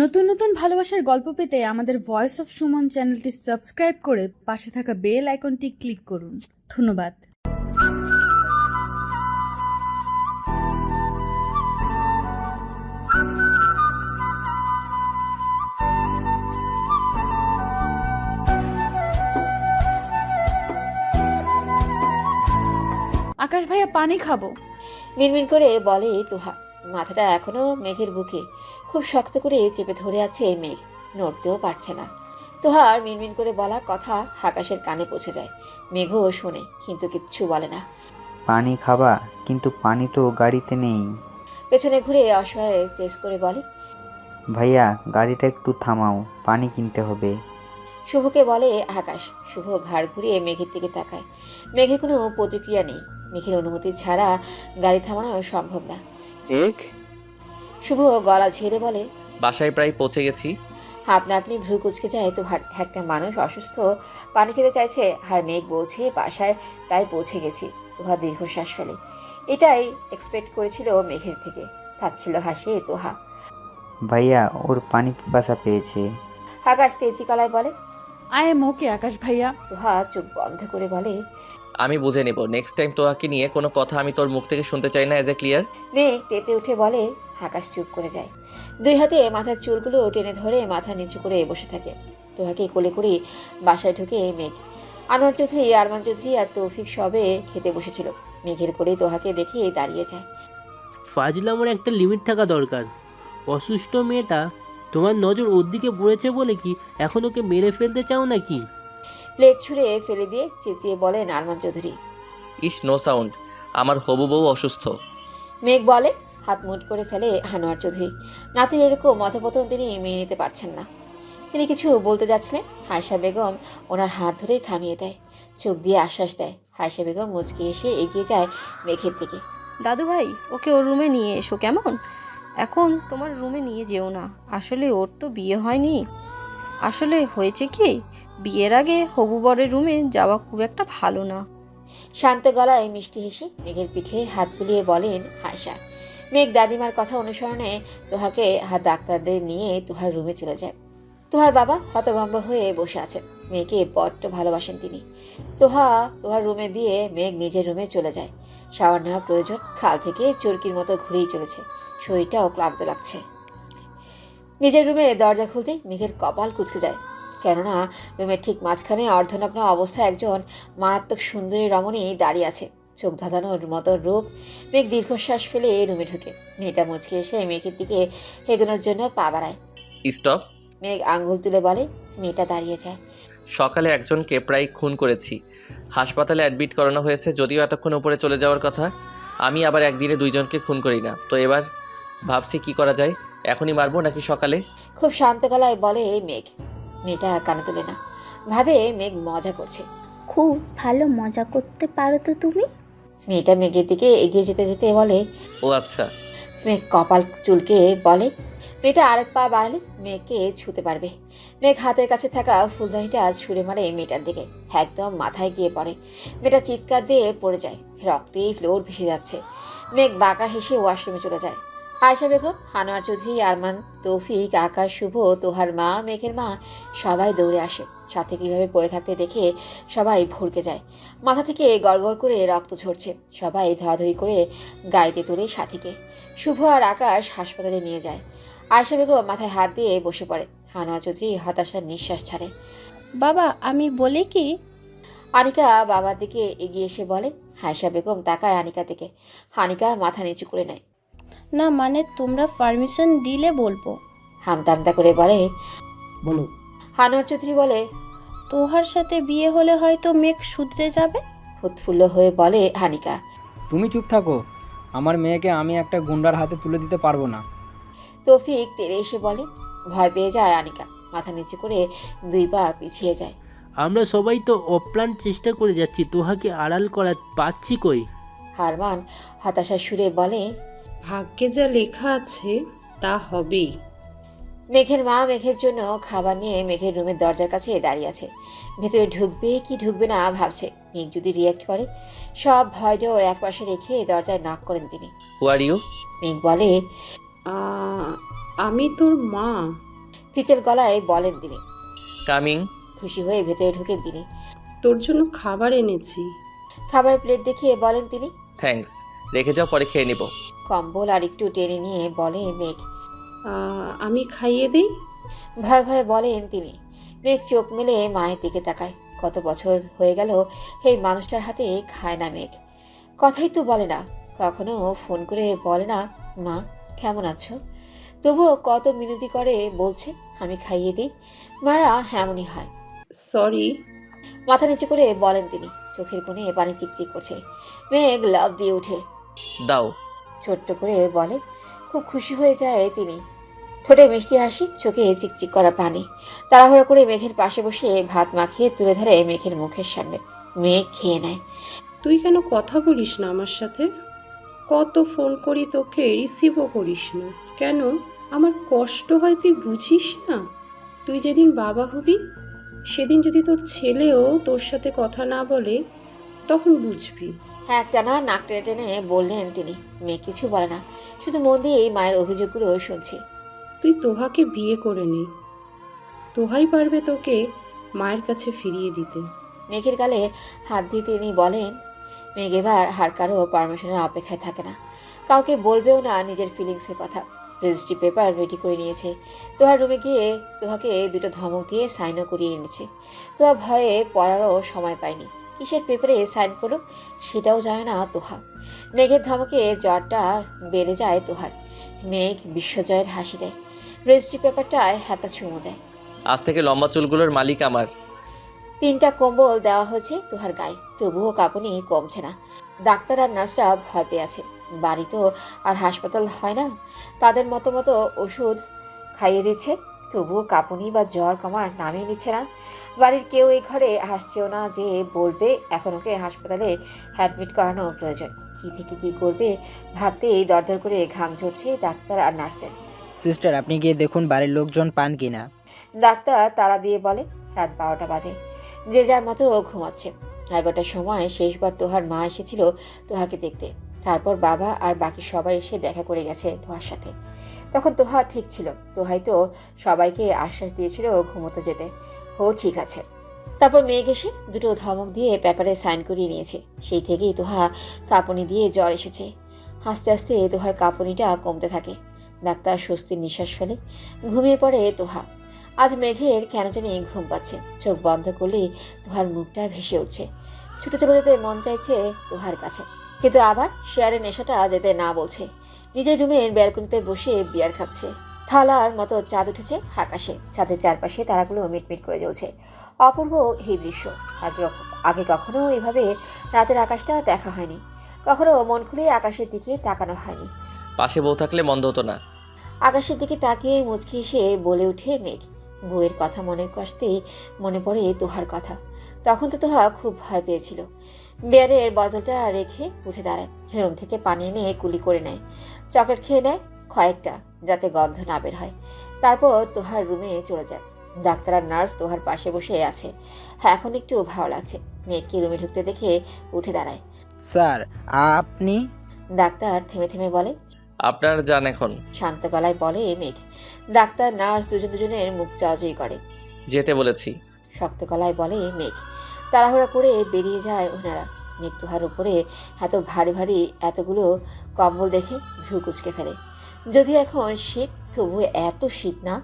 নতুন নতুন ভালোবাসার গল্প পেতে আমাদের ভয়েস অফ সুমন চ্যানেলটি সাবস্ক্রাইব করে পাশে থাকা বেল আইকনটি ক্লিক করুন। ধন্যবাদ। আকাশ ভাইয়া, পানি খাব। মিনমিন করে বলে তুহা, মাথাটা এখনও মেঘের বুকে। খুব শক্ত করে চেপে ধরে আছে এই মেঘ। নড়তেও পারছে না। তোহার মিনমিন করে বলা কথা আকাশের কানে পৌঁছে যায়। মেঘও শোনে কিন্তু কিচ্ছু বলে না। পানি খাবা কিন্তু পানি তো গাড়িতে নেই। পেছনে ঘুরে অসহায় প্রেস করে বলে ভাইয়া গাড়িটা একটু থামাও পানি কিনতে হবে। শুভকে বলে আকাশ। শুভ ঘাড় ঘুরিয়ে মেঘের দিকে তাকায়। মেঘের কোনো প্রতিক্রিয়া নেই। মেঘের অনুমতি ছাড়া গাড়ি থামানো সম্ভব না। এক শুভ গলা ঝেড়ে বলে বাসায় প্রায় পৌঁছে গেছি। আপনা আপনি ভ্রু কুচকে যায় তো একটা মানুষ অসুস্থ পানি খেতে চাইছে আর মেঘ বলছে বাসায় প্রায় পৌঁছে গেছি তোহা দীর্ঘশ্বাস ফেলে। এটাই এক্সপেক্ট করেছিল মেঘের থেকে থাকছিল হাসে তোহা। ভাইয়া ওর পানি পিপাসা পেয়েছে। আকাশ তেজি কলায় বলে আই এম ওকে আকাশ ভাইয়া। তোহা চোখ বন্ধ করে বলে আমি বুঝে নেব। নেক্সট টাইম তোয়াকে নিয়ে কোনো কথা আমি তোর মুখ থেকে শুনতে চাই না এজ এ ক্লিয়ার মেঘ তেতে উঠে বলে আকাশ চুপ করে যায়। দুই হাতে মাথার চুলগুলো টেনে ধরে মাথা নিচু করে বসে থাকে। তোহাকে কোলে করে বাসায় ঢুকে মেঘ। আনোয়ার চৌধুরী আরমান চৌধুরী আর তৌফিক সবে খেতে বসেছিল। মেঘের কোলে তোহাকে দেখে দাঁড়িয়ে যায়। ফাজলামোর একটা লিমিট থাকা দরকার। অসুস্থ মেয়েটা তোমার নজর ওর দিকে পড়েছে বলে কি এখন ওকে মেরে ফেলতে চাও নাকি? প্লেট ছুঁড়ে ফেলে দিয়ে চেঁচিয়ে বলেন আরমান চৌধুরী। ইস নো সাউন্ড আমার হবু বউ অসুস্থ। মেঘ বলে হাত মুট করে ফেলে আনোয়ার চৌধুরী। নাতির এরকম মথপতন তিনি মেনে নিতে পারছেন না। তিনি কিছু বলতে যাচ্ছিলেন। হায়সা বেগম ওনার হাত ধরেই থামিয়ে দেয়। চোখ দিয়ে আশ্বাস দেয়। হায়সা বেগম মুচকি এসে এগিয়ে যায় মেঘের দিকে। দাদু ভাই ওকে ওর রুমে নিয়ে এসো কেমন? এখন তোমার রুমে নিয়ে যেও না। আসলে ওর তো বিয়ে হয়নি। আসলে হয়েছে কি? বিয়ের আগে হবু বরের রুমে যাওয়া খুব একটা ভালো না। শান্ত গলায় মিষ্টি হেসে মেঘের পিঠে হাত বুলিয়ে বলেন হায়সা মেঘ দাদিমার কথা অনুসরণে তোহাকে হাত ডাক্তারদের নিয়ে তোহার রুমে চলে যায়। তোহার বাবা হতভম্ব হয়ে বসে আছেন। মেয়েকে বড্ড ভালোবাসেন তিনি। তোহা তোহার রুমে দিয়ে মেঘ নিজের রুমে চলে যায়। শাওয়ার নেওয়া প্রয়োজন খাল থেকে চরকির মতো ঘুরেই চলেছে। শরীরটাও ক্লান্ত লাগছে। নিজের রুমে দরজা খুলতেই মেঘের কপাল কুচকে যায়। কেননা রুমের ঠিক মাঝখানে অর্ধনগ্ন অবস্থায় একজন মারাত্মক সুন্দরী রমণী দাঁড়িয়ে আছে। চোখ ধাঁধানোর মতো রূপ মেঘ দীর্ঘশ্বাস ফেলে এই রুমে ঢুকে। মেয়েটা মুচকে এসে মেঘের দিকে হেগোনোর জন্য পা বাড়ায়। স্টপ। মেঘ আঙ্গুল তুলে বলে মেয়েটা দাঁড়িয়ে যায়। সকালে একজনকে প্রায় খুন করেছি। হাসপাতালে অ্যাডমিট করানো হয়েছে যদিও এতক্ষণ উপরে চলে যাওয়ার কথা। আমি আবার একদিনে দুইজনকে খুন করি না। তো এবার ভাবছি কি করা যায়? এখনই মারবো নাকি সকালে? খুব শান্ত গলায় বলে এই মেঘ। মেয়েটা কানে তোলে না। ভাবে মেঘ মজা করছে। খুব ভালো মজা করতে পারো তো তুমি? মেয়েটা মেঘের দিকে এগিয়ে যেতে যেতে বলে ও আচ্ছা। মেঘ কপাল চুলকে বলে মেয়েটা আরেক পা বাড়ালে মেয়েকে ছুতে পারবে। মেঘ হাতের কাছে থাকা ফুলদানিটা ছুঁড়ে মারে মেয়েটার দিকে। একদম মাথায় গিয়ে পড়ে। মেয়েটা চিৎকার দিয়ে পড়ে যায়। রক্তেই ফ্লোর ভেসে যাচ্ছে। মেঘ বাঁকা হেসে ওয়াশরুমে চলে যায়। আয়সা বেগম হানোয়ার চৌধুরী আরমান তৌফিক আকাশ শুভ তোহার মা মেঘের মা সবাই দৌড়ে আসে। সাথে কীভাবে পড়ে থাকতে দেখে সবাই ভরকে যায়। মাথা থেকে গড়গড় করে রক্ত ঝরছে। সবাই ধরাধরি করে গাড়িতে তোলে সাথীকে। শুভ আর আকাশ হাসপাতালে নিয়ে যায়। আয়সা বেগম মাথায় হাত দিয়ে বসে পড়ে। হানোয়া চৌধুরী হতাশার নিঃশ্বাস ছাড়ে। বাবা আমি বলি কি? আনিকা বাবার দিকে এগিয়ে এসে বলে হায়সা বেগম তাকায় আনিকা দিকে। হানিকা মাথা নিচু করে নেয়। না মানে তোমরা পারমিশন দিলে বলব। হামতামতা করে বলে বলো। হানোয়ার চৌধুরী বলে তোহার সাথে বিয়ে হলে হয়তো মেঘ শুধরে যাবে। উৎফুল্ল হয়ে বলে হানিকা তুমি চুপ থাকো আমার মেয়েকে আমি একটা গুন্ডার হাতে তুলে দিতে পারব না। তৌফিক তেরে এসে বলে ভয় পেয়ে যায় আনিকা মাথা নিচু করে দুই পা পিছিয়ে যায়। আমরা সবাই তো অপ্রাণ চেষ্টা করে যাচ্ছি তোহাকে আড়াল করা পাচ্ছি কই? হারমান হতাশার সুরে বলে ভাগ্যে যা লেখা আছে তা হবেই। মেঘের মা মেঘের জন্য খাবার নিয়ে মেঘের রুমের দরজার কাছে দাঁড়িয়ে আছে। ভেতরে ঢুকবে কি ঢুকবে না ভাবছে। মেঘ যদি রিয়াক্ট করে সব ভয় ওর এক পাশে রেখে দরজায় নক করেন তিনি। হু ইউ মেঘ বলে আমি তোর মা। ফিচেল গলায় বলেন তিনি। কামিং খুশি হয়ে ভেতরে ঢুকেন তিনি। তোর জন্য খাবার এনেছি। খাবারের প্লেট দেখিয়ে বলেন তিনি। থ্যাঙ্কস রেখে যাও পরে খেয়ে নিব। কম্বল আর একটু টেনে নিয়ে বলে মেঘ। আহ, আমি খাইয়ে দিই? ভয় ভয়ে বলেন তিনি। মেঘ চোখ মেলে মায়ের দিকে তাকায়। কত বছর হয়ে গেল সেই মানুষটার হাতে খায় না মেঘ। কথাই তো বলে না। কখনো ফোন করে বলে না মা কেমন আছো? তবুও কত মিনতি করে বলছে আমি খাইয়ে দিই। মারা এমনই হয়। সরি মাথা নিচু করে বলেন তিনি। চোখের কোণে পানি চিকচিক করছে। মেঘ লাভ দিয়ে উঠে। দাও ছোট্ট করে বলে। খুব খুশি হয়ে যায় তিনি। ঠোঁটে মিষ্টি হাসি, চোখে চিকচিক করা পানি। তাড়াহুড়া করে মেঘের পাশে বসে ভাত মাখিয়ে তুলে ধরে মেঘের মুখের সামনে। মেঘ খেয়ে নেয়। তুই কেন কথা বলিস না আমার সাথে? কত ফোন করি তোকে, রিসিভও করিস না। কেন? আমার কষ্ট হয়, তুই বুঝিস না? তুই যেদিন বাবা হবি, সেদিন যদি তোর ছেলেও তোর সাথে কথা না বলে, তখন বুঝবি। একটানা নাক টেনে টেনে বললেন তিনি মেয়ে কিছু বলে না। শুধু মন দিয়ে এই মায়ের অভিযোগগুলো শুনছি। তুই তোহাকে বিয়ে করে নে। তোহাই পারবে তোকে মায়ের কাছে ফিরিয়ে দিতে। মেঘের গালে হাত দিয়ে তিনি বলেন মেঘ এবার হার কারও পারমিশনের অপেক্ষায় থাকে না। কাউকে বলবেও না নিজের ফিলিংসের কথা। রেজিস্ট্রি পেপার রেডি করে নিয়েছে। তোহার রুমে গিয়ে তোহাকে দুটো ধমক দিয়ে সাইনও করিয়ে এনেছে। তোহা ভয়ে পড়ারও সময় পায়নি। কিসের পেপারে সাইন করো সেটাও জানে না তোহা। মেঘের ধমকে জ্বরটা বেড়ে যায় তোহার। মেঘ বিশ্বজয়ের হাসি দেয়। রেজিস্ট্রি পেপারটায় হাতটা চুমু দেয়। আজ থেকে লম্বা চুলগুলোর মালিক আমার। তিনটা কম্বল দেওয়া হয়েছে তোহার গায়ে। তবুও কাঁপুনি কমছে না। ডাক্তার আর নার্সরা ভয় পেয়ে আছে। বাড়ি তো আর হাসপাতাল হয় না। তাদের মতো মতো ওষুধ খাইয়ে দিচ্ছে। তবুও কাঁপুনি বা জ্বর কমার নামিয়ে নিচ্ছে না। বাড়ির কেউ এই ঘরে হাসছেও না যে বলবে এখন ওকে হাসপাতালে অ্যাডমিট করানো প্রয়োজন। কি থেকে কি করবে ভাবতেই দরদর করে ঘাম ঝরছে ডাক্তার আর নার্সের। সিস্টার আপনি গিয়ে দেখুন বাড়ির লোকজন পান কিনা। ডাক্তার তারা দিয়ে বলে রাত বারোটা বাজে। যে যার মতো ও ঘুমাচ্ছে। এগারোটার সময় শেষবার তোহার মা এসেছিল তোহাকে দেখতে। তারপর বাবা আর বাকি সবাই এসে দেখা করে গেছে তোহার সাথে। তখন তোহা ঠিক ছিল। তোহাই তো সবাইকে আশ্বাস দিয়েছিল ঘুমোতে যেতে। হো ঠিক আছে। তারপর মেয়ে এসে দুটো ধমক দিয়ে পেপারে সাইন করিয়ে নিয়েছে। সেই থেকেই তোহা কাঁপুনি দিয়ে জ্বর এসেছে। আস্তে আস্তে তোহার কাঁপুনিটা কমতে থাকে। ডাক্তার স্বস্তির নিঃশ্বাস ফেলে। ঘুমিয়ে পড়ে তোহা আজ মেঘের কেন জানি ঘুম পাচ্ছে। চোখ বন্ধ করলে তোহার মুখটা ভেসে উঠছে। ছুটে চলে যেতে মন চাইছে তোহার কাছে। কিন্তু আবার শেয়ারের নেশাটা যেতে না বলছে। নিজের রুমের ব্যালকনিতে বসে বিয়ার খাচ্ছে। থালার মতো চাঁদ উঠেছে আকাশে। ছাদের চারপাশে তারাগুলো মিটমিট করে জ্বলছে। অপূর্ব এই দৃশ্য। আগে আগে কখনো এভাবে রাতের আকাশটা দেখা হয়নি। কখনো মন খুলে আকাশের দিকে তাকানো হয়নি। পাশে বউ থাকলে মন্দ হতো না। আকাশের দিকে তাকিয়ে মুচকি এসে বলে উঠে মেঘ। বউয়ের কথা মনে কষ্টে মনে পড়ে তোহার কথা। তখন তো তোহা খুব ভয় পেয়েছিল। বিয়ারের বোতলটা রেখে উঠে দাঁড়ায়। রুম থেকে পানি এনে কুলি করে নেয়। চকলেট খেয়ে নেয়। কয়েকটা যাতে গন্ধ না বের হয়। তারপর তোহার রুমে চলে যায়। ডাক্তার আর নার্স তোহার পাশে বসে আছে। হ্যাঁ এখন একটু ভালো লাগছে। মেয়েকে রুমে ঢুকতে দেখে উঠে দাঁড়ায়। স্যার আপনি? ডাক্তার থেমে থেমে বলে আপনার যান এখন। শান্ত গলায় বলে মেঘ। ডাক্তার নার্স দুজন দুজনের মুখ চাওয়াচই করে। যেতে বলেছি। শক্ত গলায় বলে মেঘ। তাড়াহুড়া করে বেরিয়ে যায় ওনারা। মেঘ তোহার উপরে এত ভারী ভারী এতগুলো কম্বল দেখে ভ্রু কুচকে ফেলে। যদিও এখন শীত তবু এত শীত না।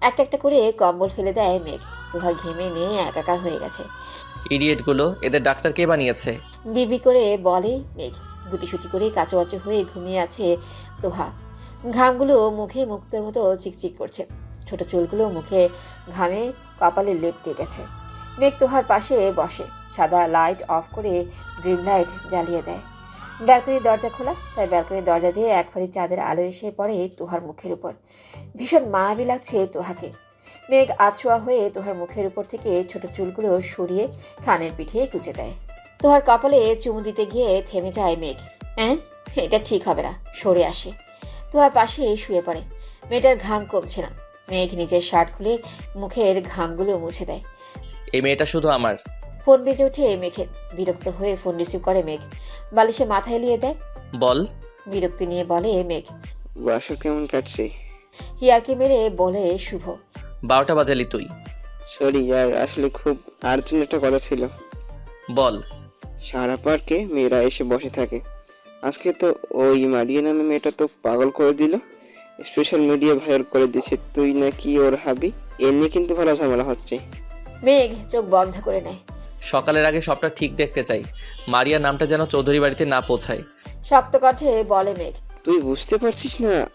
একটা একটা করে কম্বল ফেলে দেয় মেঘ। তুহার ঘেমে নিয়ে একাকার হয়ে গেছে। ইডিয়েটগুলো এদের ডাক্তার কে বানিয়েছে? বিবি করে বলে মেঘ। গুটিসুটি করে কাচুয়াচু হয়ে ঘুমিয়ে আছে তোহা। ঘামগুলো মুখে মুক্তর মতো চিকচিক করছে। ছোট চুলগুলো মুখে ঘামে কপালে লেপটে গেছে। মেঘ তোহার পাশে বসে। সাদা লাইট অফ করে ড্রিম লাইট জ্বালিয়ে দেয়। ব্যালকনির দরজা খোলা, তাই ব্যালকনির দরজা দিয়ে এক চাঁদের আলো এসে পড়ে তোহার মুখের উপর। ভীষণ মায়াবী লাগছে তোহাকে। মেঘ আছোয়া হয়ে তোহার মুখের উপর থেকে ছোট চুলগুলো সরিয়ে খানের পিঠে কুচে দেয়। তোহার কপালে চুমু দিতে গিয়ে থেমে যায় মেঘ। হ্যাঁ এটা ঠিক হবে না, সরে আসে। তোহার পাশে শুয়ে পড়ে। মেয়েটার ঘাম কমছে না। মেঘ নিজের শার্ট খুলে মুখের ঘামগুলো মুছে দেয়। এই মেয়েটা শুধু আমার। ফোন বেজে ওঠে মেঘের বিরক্ত হয়ে ফোন রিসিভ করে মেঘ। বালিশে মাথা এলিয়ে দেয়। বল। বিরক্তি নিয়ে বলে মেঘ। বাসর কেমন কাটছে? হিয়াকে মেরে বলে শুভ। বারোটা বাজালি তুই। সরি আর আসলে খুব আর্জেন্ট একটা কথা ছিল। বল। সারা পার্কে মেয়েরা এসে বসে থাকে। আজকে তো ওই মারিয়া নামে মেয়েটা তো পাগল করে দিল। স্পেশাল মিডিয়া ভাইরাল করে দিয়েছে। তুই নাকি ওর হাবি? এ নিয়ে কিন্তু ভালো ঝামেলা হচ্ছে। মেঘ চোখ বন্ধ করে নেয়। সকালের আগে সবটা ঠিক দেখতে চাই। মারিয়া নামটা যেন চৌধুরী বাড়িতে না পৌঁছায়। শক্ত কণ্ঠে বলে মেঘ। তুই বুঝতে পারছিস না?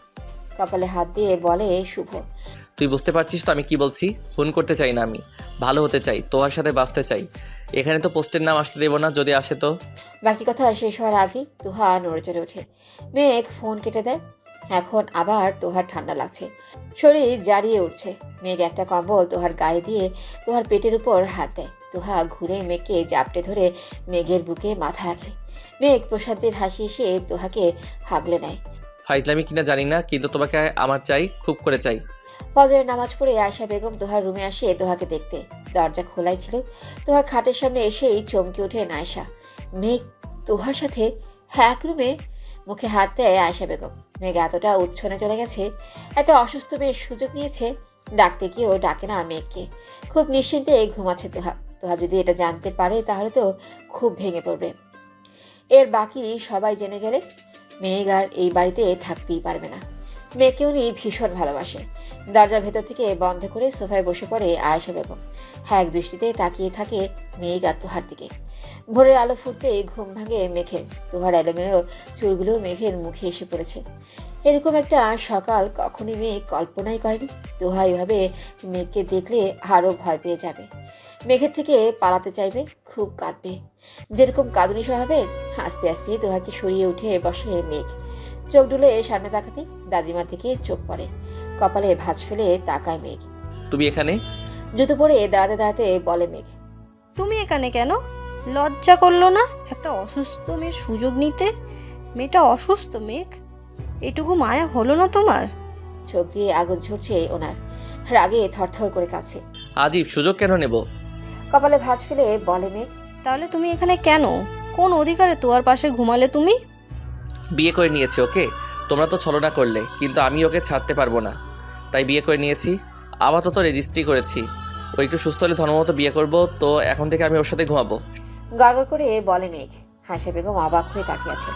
কপালে হাত দিয়ে বলে শুভ। তুই বুঝতে পারছিস তো আমি কি বলছি? ফোন করতে চাই না আমি। ভালো হতে চাই তোমার সাথে বাঁচতে চাই। এখানে তো পোস্টের নাম আসতে দেবো না যদি আসে তো। বাকি কথা শেষ হওয়ার আগে তুহা নড়ে চড়ে ওঠে। মেঘ ফোন কেটে দেয়। এখন আবার তোহার ঠান্ডা লাগছে। শরীর জারিয়ে উঠছে। মেঘ একটা কম্বল তোহার গায়ে দিয়ে তোহার পেটের উপর হাত দেয়। তোহা ঘুরে মেঘকে জাপটে ধরে মেঘের বুকে মাথা রাখে মেঘ প্রশান্তির হাসি এসে তোহাকে হাগলে নেয়। ফাইজলামি কিনা জানি না কিন্তু তোমাকে আমার চাই খুব করে চাই। ফজরের নামাজ পড়ে আয়শা বেগম তোহার রুমে আসে তোহাকে দেখতে। দরজা খোলাই ছিল তোহার খাটের সামনে এসেই চমকে ওঠে আয়শা। মেঘ তোহার সাথে এক রুমে মুখে হাত দেয় আয়শা বেগম। মেঘ এতটা উচ্ছনে চলে গেছে একটা অসুস্থ মেয়ের সুযোগ নিয়েছে ডাকতে গিয়েও ডাকে না মেঘকে। খুব নিশ্চিন্তে ঘুমাচ্ছে তোহা তোহা যদি এটা জানতে পারে, তাহলে তো খুব ভেঙে পড়বে। এর বাকি সবাই জেনে গেলে মেঘ আর এই বাড়িতে থাকতেই পারবে না। মেয়েকে উনি ভীষণ ভালোবাসে। দরজার ভেতর থেকে বন্ধ করে সোফায় বসে পড়ে আয়েশা বেগম। হ্যাঁ এক দৃষ্টিতে তাকিয়ে থাকে মেঘ আর তোহার দিকে। ভোরের আলো ফুটতে ঘুম ভাঙে মেঘের। তোহার এলোমেলো চুলগুলো মেঘের মুখে এসে পড়েছে। এরকম একটা সকাল কখনই মেয়ে কল্পনাই করেনি। তোহা এভাবে মেঘকে দেখলে আরও ভয় পেয়ে যাবে। মেঘের থেকে পালাতে চাইবে খুব কাঁদবে। যেরকম কাঁদুনি স্বভাবের আস্তে আস্তে দোহাকে সরিয়ে উঠে বসে মেঘ। চোখ ডুলে সামনে তাকাতে দাদিমা থেকে চোখ পড়ে। কপালে ভাঁজ ফেলে তাকায় মেঘ। তুমি এখানে? জুতো পরে দাঁড়াতে দাঁড়াতে বলে মেঘ। তুমি এখানে কেন? লজ্জা করল না? একটা অসুস্থ মেয়ের সুযোগ নিতে? মেয়েটা অসুস্থ মেঘ। এটুকু মায়া হলো না তোমার? চোখ দিয়ে আগুন ঝরছে ওনার। রাগে থরথর করে কাছে আজীব সুযোগ কেন নেব? কপালে ভাঁজ ফেলে বলে মেঘ। তাহলে তুমি এখানে কেন? কোন অধিকারে তোয়ার পাশে ঘুমালে তুমি? বিয়ে করে নিয়েছি ওকে? তোমরা তো ছলনা করলে কিন্তু আমি ওকে ছাড়তে পারব না। তাই বিয়ে করে নিয়েছি। আপাতত রেজিস্ট্রি করেছি। ও একটু সুস্থ হলে ধর্মমতো বিয়ে করব তো এখন থেকে আমি ওর সাথে ঘুমাবো। গড়গড় করে বলে মেঘ। হাসা বেগম অবাক হয়ে তাকিয়ে আছে।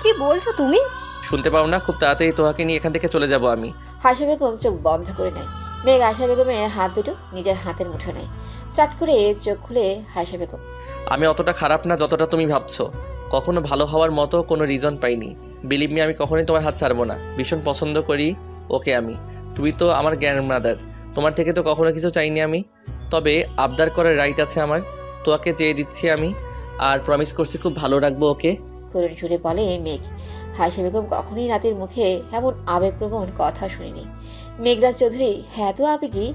কি বলছো তুমি? শুনতে পাও না খুব তাড়াতাড়ি তোহাকে নিয়ে এখান থেকে চলে যাব আমি। হাসা বেগম চোখ বন্ধ করে নেয়। মেঘ আশা বেগমের হাত দুটো নিজের হাতের মুঠো নেয়। চট করে চোখ খুলে হাসা বেগম আমি অতটা খারাপ না যতটা তুমি ভাবছ। কখনো ভালো হওয়ার মতো কোনো রিজন পাইনি। বিলিভ মি আমি কখনোই তোমার হাত ছাড়বো না। ভীষণ পছন্দ করি ওকে আমি। তুমি তো আমার জ্ঞান মাদার তোমার থেকে তো কখনো কিছু চাইনি আমি। তবে আবদার করার রাইট আছে আমার। তোয়াকে চেয়ে দিচ্ছি আমি। আর প্রমিস করছি খুব ভালো রাখব ওকে। করুণ সুরে বলে মেঘ হাসা বেগম কখনোই রাতের মুখে এমন আবেগপ্রবণ কথা শুনিনি। মেঘরাজ চৌধুরী হ্যাঁ তো আবেগী